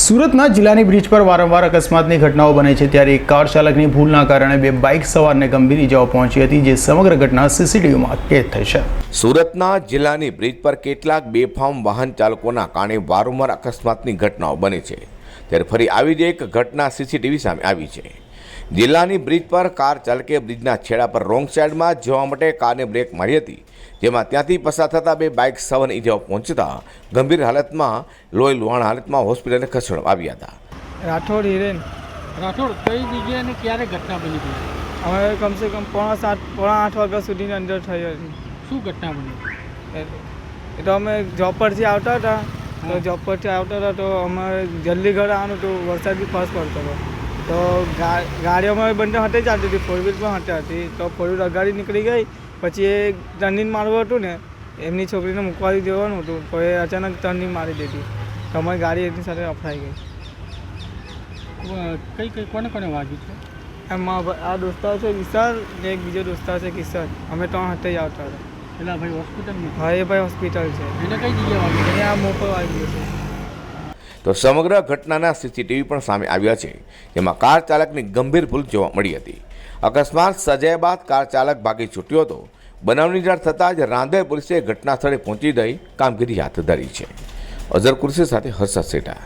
સુરતના જિલ્લાની બ્રિજ પર વારંવાર અકસ્માતની ઘટનાઓ બને છે ત્યારે એક કાર ચાલકની ભૂલના કારણે બે બાઇક સવારને ગંભીર ઇજાઓ પહોંચી હતી, જે સમગ્ર ઘટના સીસીટીવીમાં કેદ થઈ છે. સુરતના જિલ્લાની બ્રિજ પર કેટલાક બેફામ વાહન ચાલકોના કારણે વારંવાર અકસ્માતની ઘટનાઓ બને છે. ત્યારે ફરી આવી જ એક ઘટના સીસીટીવી સામે આવી છે. જિલ્લાની બ્રિજ પર કાર ચાલકે બ્રિજના છેડા પર રોંગ સાઈડમાં જવા માટે કારને બ્રેક મારી હતી જેમાં ત્યાંથી પસાર થતા બે બાઇક સવન ઇજાઓ પહોંચતા ગંભીર હાલતમાં લોહી લુહાણ હાલતમાં હોસ્પિટલે ખસેડવામાં આવ્યા હતા. રાઠોડ હિરેન. રાઠોડ કઈ જગ્યાએ અને ક્યારે ઘટના બની હતી? અમે કમસે કમ પોણા સાત પોણા આઠ વાગ્યા સુધીની અંદર થઈ હતી. શું ઘટના બની? એ તો અમે જોબ પરથી આવતા હતા. તો જોબ પરથી આવતા હતા તો અમારે જલ્દી ઘરે આવવાનું તો વરસાદ બી ફાસ્ટ પડતો હતો. તો ગા- ગાડી અમારે બંને હાથે ચાલતી હતી ફોર વ્હીલ પણ હાથે હતી. તો ફોર વ્હીલ અગાડી નીકળી ગઈ પછી એ ટર્નિંગ મારવું હતું ને એમની છોકરીને મૂકવા દેવાનું હતું તો એ અચાનક ટર્નિંગ મારી દીધી. તો અમારી ગાડી એની સાથે અફડાઈ ગઈ. કઈ કઈ કોને કોને વાગ્યું છે? એમાં આ દોસ્તાર છે વિશાલ ને એક બીજો દોસ્તાર છે કિશન. અમે ત્રણ હતે જ આવતા હતા. એટલે ભાઈ હોસ્પિટલ એ ભાઈ હોસ્પિટલ છે. એને કઈ જગ્યાએ વાગ્યું? એને આ મોકો પર છે. તો સમગ્ર ઘટનાના સીસીટીવી પણ સામે આવ્યા છે, જેમાં કાર ચાલકની ગંભીર ભૂલ જોવા મળી હતી. અકસ્માત સજાય બાદ કાર ચાલક ભાગી છૂટ્યો હતો. બનાવની જાણ થતાં જ રાંદેર પોલીસે ઘટના સ્થળે પહોંચી જઈ કામગીરી હાથ ધરી છે. અઝર કુર્સી સાથે હર્ષદ સેઠા.